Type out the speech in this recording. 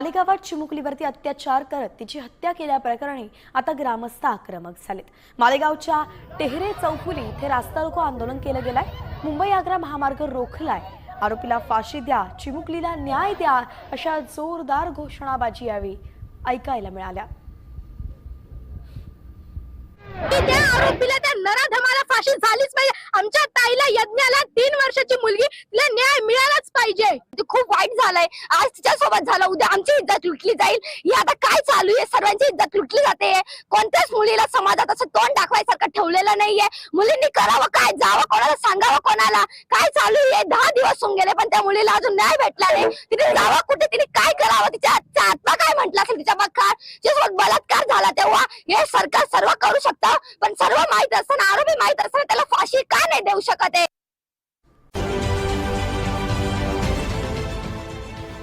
मालेगावात चिमुकलीवरती अत्याचार करत तिची हत्या केल्याप्रकरणी आता ग्रामस्थ आक्रमक झालेत. मालेगावच्या टेहरे चौफुली इथे रास्ता रोको आंदोलन केलं गेलंय. मुंबई आग्रा महामार्ग रोखलाय. आरोपीला फाशी द्या चिमुकलीला न्याय द्या अशा जोरदार घोषणाबाजी यावेळी ऐकायला मिळाल्या. त्या आरोपीला त्या नराधमाला फाशी झालीच पाहिजे. आमच्या ताईला यज्ञाला तीन वर्षाची मुलगी वाईट झालंय. आज तिच्या सोबत झालं उद्या आमची इज्जत लुटली जाईल. ही आता काय चालू आहे? सर्वांची इज्जत लुटली जाते. कोणत्याच मुलीला समाजात असं तोंड दाखवायसारखं ठेवलेलं नाहीये. मुलींनी करावं काय? जावं कोणाला? सांगावं कोणाला? काय चालू आहे? दहा दिवस होऊन गेले पण त्या मुलीला अजून न्याय भेटला नाही. तिने जावं कुठे? तिने काय करावं? तिच्या आत्मा काय म्हटलं असेल तिच्या बघा तिच्यासोबत बलात्कार झाला तेव्हा? हे सरकार सर्व करू शकतं पण सर्व माहीत असताना आरोपी माहीत असताना त्याला फाशी का नाही देऊ शकत आहे?